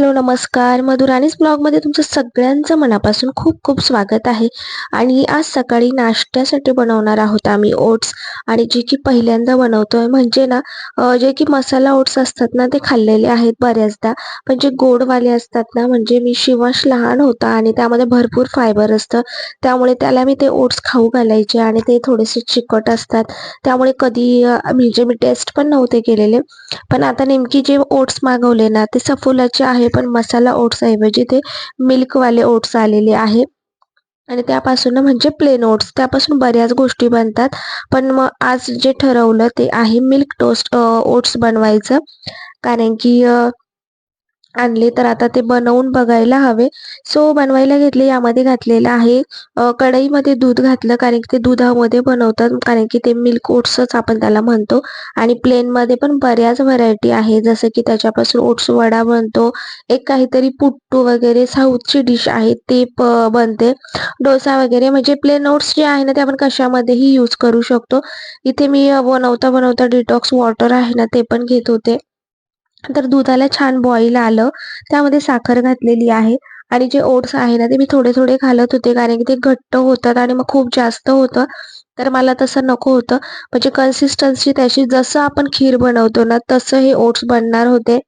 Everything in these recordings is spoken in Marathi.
हॅलो नमस्कार. मधुराणीस ब्लॉगमध्ये तुमचं सगळ्यांचं मनापासून खूप खूप स्वागत आहे. आणि आज सकाळी नाश्त्यासाठी बनवणार आहोत आम्ही ओट्स. आणि जे की पहिल्यांदा बनवतोय म्हणजे ना जे की मसाला ओट्स असतात ना ते खाल्लेले आहेत बऱ्याचदा. पण जे गोडवाले असतात ना म्हणजे मी शिवाश लहान होता आणि त्यामध्ये भरपूर फायबर असतं. त्यामुळे त्याला मी ते ओट्स खाऊ घालायचे आणि ते थोडेसे चिकट असतात. त्यामुळे कधी म्हणजे मी टेस्ट पण नव्हते केलेले. पण आता नेमकी जे ओट्स मागवले ना ते सफोलाचे आहे पण मसाला ओट्स ऐवजी ते मिल्कवाले ओट्स आलेले आहे. आणि त्यापासून म्हणजे प्लेन ओट्स त्यापासून बऱ्याच गोष्टी बनतात. पण मग आज जे ठरवलं ते आहे मिल्क टोस्ट ओट्स बनवायचं. कारण की आणले तर आता ते बनवून बघायला हवे. सो बनवायला घेतले यामध्ये घातलेलं आहे. कढईमध्ये दूध घातलं कारण की ते दुधामध्ये बनवतात कारण की ते मिल्क ओट्सच आपण त्याला म्हणतो. आणि प्लेनमध्ये पण बऱ्याच व्हरायटी आहे जसं की त्याच्यापासून ओट्स वडा बनतो. एक काहीतरी पुट्टू वगैरे साऊथची डिश आहे ते बनते. डोसा वगैरे म्हणजे प्लेन ओट्स जे आहे ना ते आपण कशामध्येही यूज करू शकतो. इथे मी बनवता बनवता डिटॉक्स वॉटर आहे ना ते पण घेत होते. तर दुधाला छान बॉईल आलं. त्यामध्ये साखर घातलेली आहे. आणि जे ओट्स आहे ना ते मी थोडे थोडे घालत होते. कारण की ते घट्ट होतात आणि मग खूप जास्त होतं. तर मला तसं नको होतं. म्हणजे कन्सिस्टन्सी त्याची जसं आपण खीर बनवतो ना तसं हे ओट्स बनणार होते.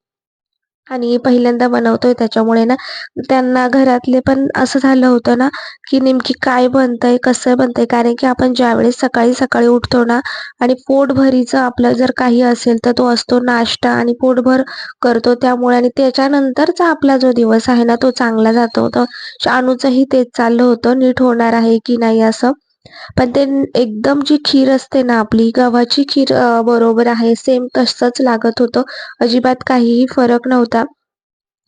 आणि पहिल्यांदा बनवतोय त्याच्यामुळे ना त्यांना घरातले पण असं झालं होतं ना की नेमकी काय बनतंय कसं बनतंय कारण की आपण ज्यावेळेस सकाळी सकाळी उठतो ना आणि पोटभरीचं आपलं जर काही असेल तर तो असतो नाश्ता आणि पोटभर करतो त्यामुळे आणि त्याच्यानंतरचा आपला जो दिवस आहे ना तो चांगला जातो. तर शानूचंही तेच चाललं होतं नीट होणार आहे की नाही असं. पण ते एकदम जी खीर असते ना आपली गव्हाची खीर बरोबर आहे सेम तसंच लागत होतं. अजिबात काहीही फरक नव्हता.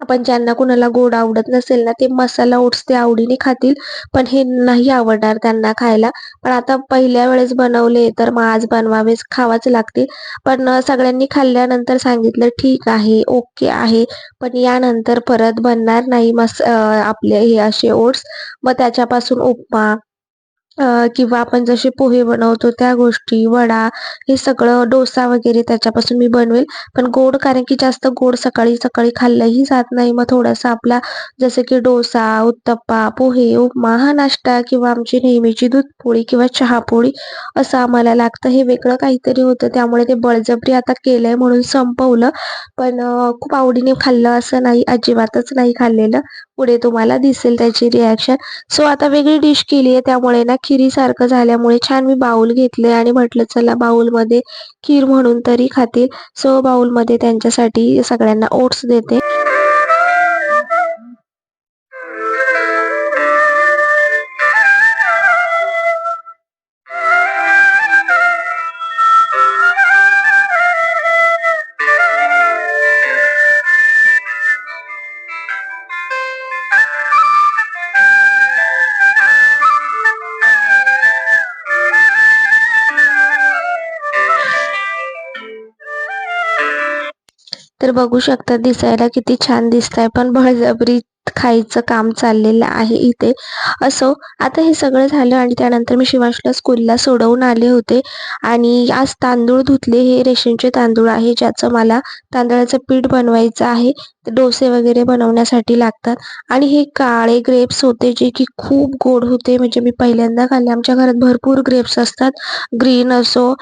पण ज्यांना कुणाला गोड आवडत नसेल ना ते मसाला ओट्स ते आवडीने खातील पण हे नाही आवडणार त्यांना खायला. पण आता पहिल्या वेळेस बनवले तर मग आज बनवावेच खावाच लागतील. पण सगळ्यांनी खाल्ल्यानंतर सांगितलं ठीक आहे ओके आहे. पण यानंतर परत बनणार नाही मस आपले हे असे ओट्स. मग त्याच्यापासून उपमा किंवा आपण जसे पोहे बनवतो त्या गोष्टी, वडा हे सगळं डोसा वगैरे त्याच्यापासून मी बनवेल. पण गोड कारण की जास्त गोड सकाळी सकाळी खाल्लंही जात नाही. मग थोडासा आपला जसं की डोसा, उत्तप्पा, पोहे, उपमा हा नाश्ता किंवा आमची नेहमीची दूधपोळी किंवा चहापोळी असं आम्हाला लागतं. हे वेगळं काहीतरी होतं त्यामुळे ते बळजबरी आता केलंय म्हणून संपवलं. पण खूप आवडीने खाल्लं असं नाही, अजिबातच नाही खाल्लेलं. पुढे तुम्हाला दिसेल त्याची रिॲक्शन. सो आता वेगळी डिश केली आहे त्यामुळे ना खिरीसारखं झाल्यामुळे छान मी बाउल घेतले आणि म्हटलं चला बाऊलमध्ये खीर म्हणून तरी खातील. सो बाऊलमध्ये त्यांच्यासाठी सगळ्यांना ओट्स देते. तर बघू शकता दिसायला किती छान दिसतंय. पण बळजबरी खायचं काम चाललेलं आहे इथे. असो आता हे सगळं झालं आणि त्यानंतर मी शिवांशला स्कूलला सोडवून आले होते आणि आज तांदूळ धुतले. हे रेशनचे तांदूळ आहे ज्याचं मला तांदळाचं पीठ बनवायचं आहे. डोसे वगैरे बनवण्यासाठी लागतात आणि हे काळे ग्रेप्स होते जे की खूप गोड होते. म्हणजे मी पहिल्यांदा खाल्ले. आमच्या घरात भरपूर ग्रेप्स असतात. ग्रीन असो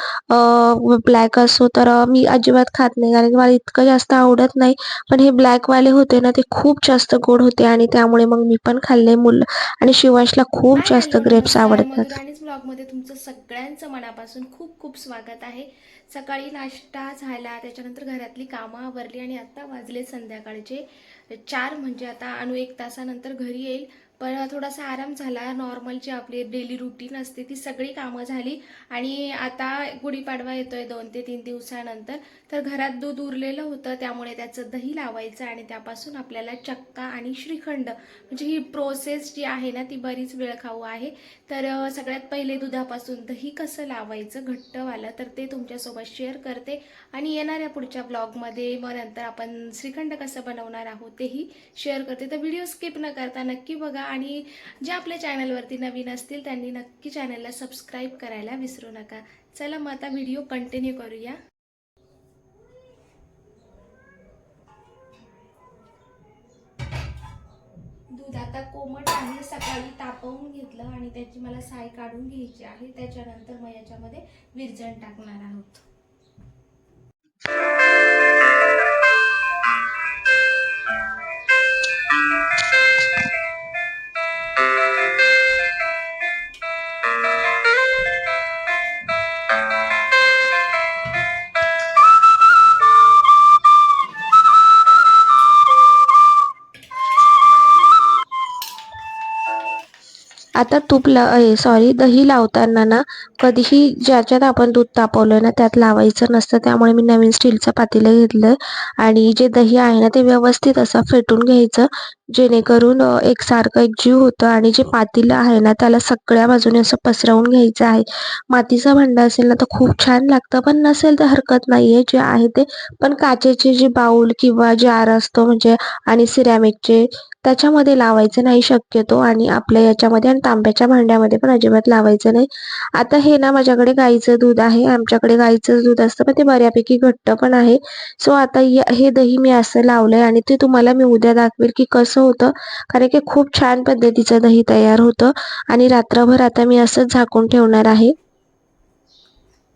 ब्लॅक असो तर मी अजिबात खात नाही कारण मला इतकं जास्त आवडत नाही. पण हे ब्लॅकवाले होते ना ते खूप जास्त गोड होते आणि त्यामुळे मग मी पण खाल्ले. मुलं आणि शिवांशला खूप जास्त ग्रेप्स आवडतात. ब्लॉगमध्ये तुमचं सगळ्यांचं मनापासून खूप खूप स्वागत आहे सकाळी नाश्ता झाला त्याच्यानंतर घरातली कामं आवरली आणि आत्ता वाजले संध्याकाळचे चार म्हणजे आता अणू एक तासानंतर घरी येईल. पण थोडासा आराम झाला. नॉर्मल जी आपली डेली रुटीन असते ती सगळी कामं झाली. आणि आता गुढीपाडवा येतोय दोन ते तीन दिवसानंतर. तर घरात दूध उरलेलं होतं. त्यामुळे त्याचं दही लावायचं आणि त्यापासून आपल्याला चक्का आणि श्रीखंड म्हणजे ही प्रोसेस जी आहे ना ती बरीच वेळ खाऊ आहे. तर सगळ्यात पहिले दुधापासून दही कसं लावायचं घट्टवालं तर ते तुमच्यासोबत शेअर करते. आणि येणाऱ्या पुढच्या ब्लॉगमध्ये मग नंतर आपण श्रीखंड कसं बनवणार आहोत तेही शेअर करते. तर व्हिडिओ स्किप न करता नक्की बघा आणि जे आपल्या चॅनलवरती नवीन असतील त्यांनी नक्की चॅनलला सबस्क्राईब करायला विसरू नका. चला मग आता व्हिडिओ कंटिन्यू करूया. दूध आता कोमट आहे सकाळी तापवून घेतलं आणि त्याची मला साय काढून घ्यायची आहे. त्याच्यानंतर मग याच्यामध्ये विरजण टाकणार आहोत. आता तूप ला सॉरी दही लावताना ना कधीही ज्याच्यात आपण दूध तापवलं ना त्यात लावायचं नसतं. त्यामुळे मी नवीन स्टीलचं पातेलं घेतलं आणि जे दही आहे ना ते व्यवस्थित असं फेटून घ्यायचं. जेणेकरून एकसारखं एक जीव होतं आणि जे पातेलं आहे ना त्याला सगळ्या बाजूने असं पसरवून घ्यायचं आहे. मातीचं भांडं असेल ना तर खूप छान लागतं पण नसेल तर हरकत नाही आहे जे आहे ते पण काचेचे जे बाऊल किंवा जार असतो म्हणजे आणि सिरॅमिकचे त्याच्यामध्ये लावायचं नाही शक्यतो आणि आपल्या याच्यामध्ये आणि तांब्याच्या भांड्यामध्ये पण अजिबात लावायचं नाही. आता हे ना माझ्याकडे गाईचं दूध आहे आमच्याकडे गाईचं दूध असतं पण ते बऱ्यापैकी घट्ट पण आहे. सो आता हे दही मी असं लावलंय आणि ते तुम्हाला मी उद्या दाखवेल की कसं होतं कारण की खूप छान पद्धतीचं दही तयार होतं आणि रात्रभर आता मी असंच झाकून ठेवणार आहे.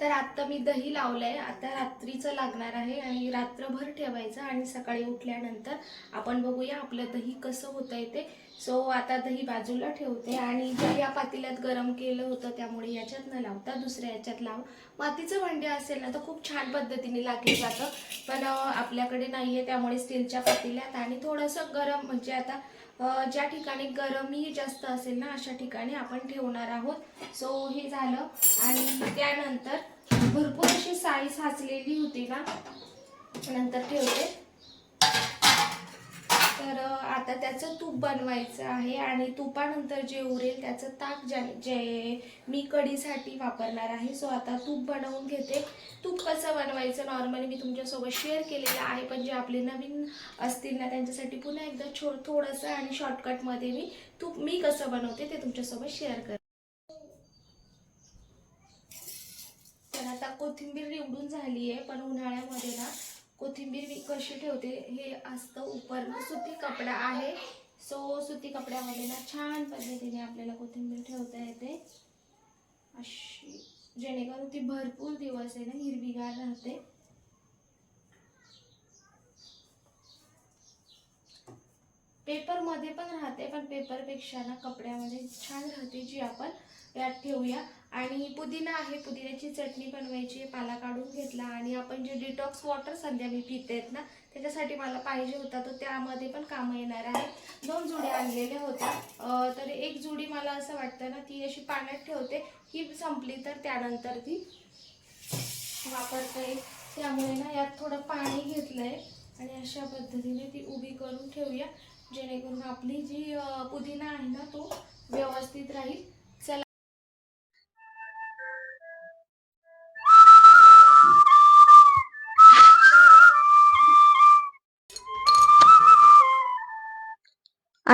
तर आत्ता मी दही लावलं आहे आता रात्रीचं लागणार आहे आणि रात्रभर ठेवायचं आणि सकाळी उठल्यानंतर आपण बघूया आपलं दही कसं होतंय ते. सो आता दही बाजूला ठेवते आणि जे या पातेल्यात गरम केलं होतं त्यामुळे याच्यात न लावता दुसऱ्या याच्यात लाव. मातीचं भांडे असेल ना तर खूप छान पद्धतीने लागलं जातं. पण आपल्याकडे नाही आहे त्यामुळे स्टीलच्या पातेल्यात आणि थोडंसं गरम म्हणजे आता ज्या ठिकाणी गरमी जास्त असेल ना अशा ठिकाणी आपण ठेवणार आहोत. सो हे झालं. आणि त्यानंतर भरपूर अशी साई साचलेली होती ना. नंतर ठेवते. तर आता त्याचं तूप बनवायचं आहे आणि तुपानंतर जे उरेल त्याचं ताक ज्या जे मी कढीसाठी वापरणार आहे सो आता तूप बनवून घेते. तूप कसं बनवायचं? नॉर्मली मी तुमच्यासोबत शेअर केलेलं आहे पण जे आपले नवीन असतील ना त्यांच्यासाठी पुन्हा एकदा छो थोडंसं आणि शॉर्टकटमध्ये मी तूप मी कसं बनवते ते तुमच्यासोबत शेअर करते तर आता कोथिंबीर निवडून झाली आहे पण उन्हाळ्यामध्ये ना कोथिंबीर मी कशी ठेवते हे असतं उपरनं सुती कपडा आहे. सो सुती कपड्यामध्ये ना छान पद्धतीने आपल्याला कोथिंबीर ठेवता येते. अशी जेणेकरून ती भरपूर दिवस आहे ना हिरवीगार राहते. पेपरमध्ये पण राहते पण पेपरपेक्षा ना कपड्यामध्ये छान राहते जी आपण यात ठेवूया. आणि पुदिना आहे. पुदिन्याची चटणी बनवायची पाला काढून घेतला आणि आपण जे डिटॉक्स वॉटर सध्या मी पितेत ना त्याच्यासाठी मला पाहिजे होता तो त्यामध्ये पण कामं येणार आहे दोन जुड्या आणलेल्या होत्या. तर एक जुडी मला असं वाटतं ना ती अशी पाण्यात ठेवते. ही संपली तर त्यानंतर ती वापरता. येईल त्यामुळे ना यात थोडं पाणी घेतलंय आणि अशा पद्धतीने ती उभी करून ठेवूया. जेणेकरून आपली जी पुदिना आहे ना तो व्यवस्थित राहील.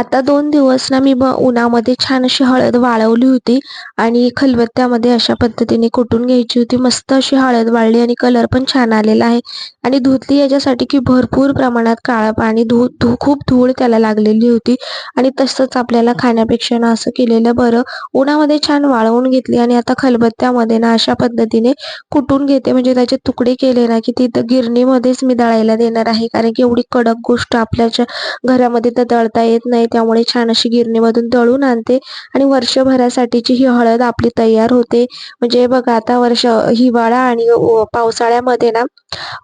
आता दोन दिवस ना मी ब उन्हामध्ये छान अशी हळद वाळवली होती आणि खलबत्त्यामध्ये अशा पद्धतीने कुटून घ्यायची होती. मस्त अशी हळद वाळली आणि कलर पण छान आलेला आहे. आणि धुतली याच्यासाठी की भरपूर प्रमाणात काळं पाणी धू धू खूप धूळ त्याला लागलेली होती. आणि तसंच आपल्याला खाण्यापेक्षा ना असं केलेलं बरं. उन्हामध्ये छान वाळवून घेतली आणि आता खलबत्त्यामध्ये ना अशा पद्धतीने कुटून घेते. म्हणजे त्याचे तुकडे केले ना की तिथं गिरणीमध्येच मी दळायला देणार आहे. कारण की एवढी कडक गोष्ट आपल्याच्या घरामध्ये तर दळता येत नाही. त्यामुळे छान अशी गिरणीमधून दळून आणते आणि वर्षभरासाठीची ही हळद आपली तयार होते. म्हणजे बघा आता वर्ष हिवाळा आणि पावसाळ्यामध्ये ना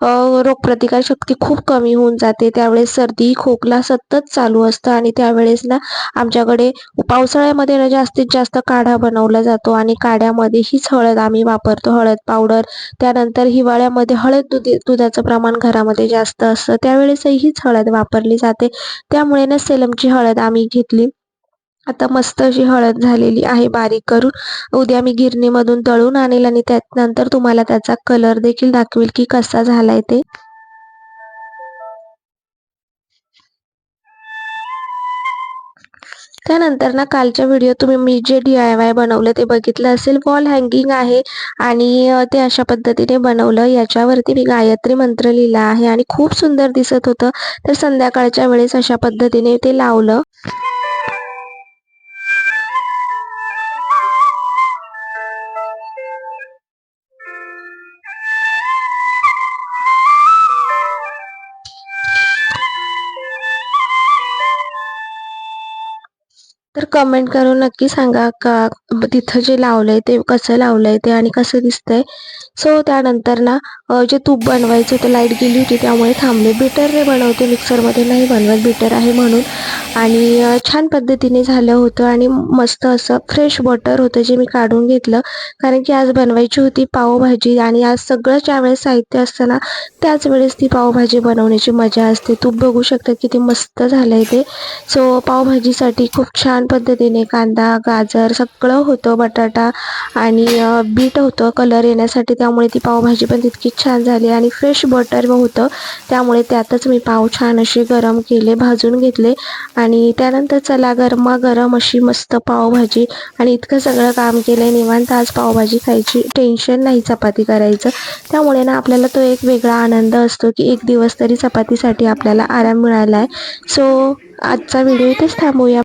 रोगप्रतिकार शक्ती खूप कमी होऊन जाते. त्यावेळेस सर्दी खोकला सतत चालू असतं आणि त्यावेळेस ना आमच्याकडे पावसाळ्यामध्ये ना जास्तीत जास्त काढा बनवला जातो आणि काढ्यामध्ये हीच हळद आम्ही वापरतो. हळद पावडर त्यानंतर हिवाळ्यामध्ये हळद दुधी दुधाचं प्रमाण घरामध्ये जास्त असतं. त्यावेळेसही हीच हळद वापरली जाते. त्यामुळे ना सेलमची हळद आम्ही घेतली. आता मस्त अशी हळद झालेली आहे बारीक करून. उद्या मी गिरणीमधून तळून आणेल आणि त्यानंतर तुम्हाला त्याचा कलर देखील दाखवेल की कसा झालाय ते. त्यानंतर ना कालच्या व्हिडिओ तुम्ही मी जे डी आय वाय बनवलं ते बघितलं असेल. वॉल हँगिंग आहे आणि ते अशा पद्धतीने बनवलं. याच्यावरती मी गायत्री मंत्र लिहिला आहे आणि खूप सुंदर दिसत होतं. तर संध्याकाळच्या वेळेस अशा पद्धतीने ते लावलं. कमेंट करून नक्की सांगा का तिथं जे लावलंय ते कसं लावलंय ते आणि कसं दिसतंय. सो त्यानंतर ना जे तूप बनवायचं होतं लाइट गेली होती त्यामुळे थांबले. बिटरने बनवते मिक्सरमध्ये नाही बनवत. बिटर आहे म्हणून. आणि छान पद्धतीने झालं होतं आणि मस्त असं फ्रेश बटर होतं जे मी काढून घेतलं. कारण की आज बनवायची होती पावभाजी आणि आज सगळं ज्यावेळेस साहित्य असतं ना त्याच वेळेस ती पावभाजी बनवण्याची मजा असते. तूप बघू शकता किती मस्त झालंय ते. सो पावभाजीसाठी खूप छान पद्धतीने कांदा गाजर सगळं होतं बटाटा आणि बीट होतं कलर येण्यासाठी. त्यामुळे ती पावभाजी पण तितकीच छान झाली आणि फ्रेश बटर होतं. त्यामुळे त्यातच मी पाव छान असे गरम केले भाजून घेतले आणि त्यानंतर चला गरमागरम अशी मस्त पावभाजी आणि इतकं सगळं काम केलं निवांत आज पावभाजी खायची टेन्शन नाही चपाती करायचं. त्यामुळे ना आपल्याला तो एक वेगळा आनंद असतो की एक दिवस तरी चपातीसाठी आपल्याला आराम मिळाला आहे सो आजचा व्हिडिओ इथेच थांबूया.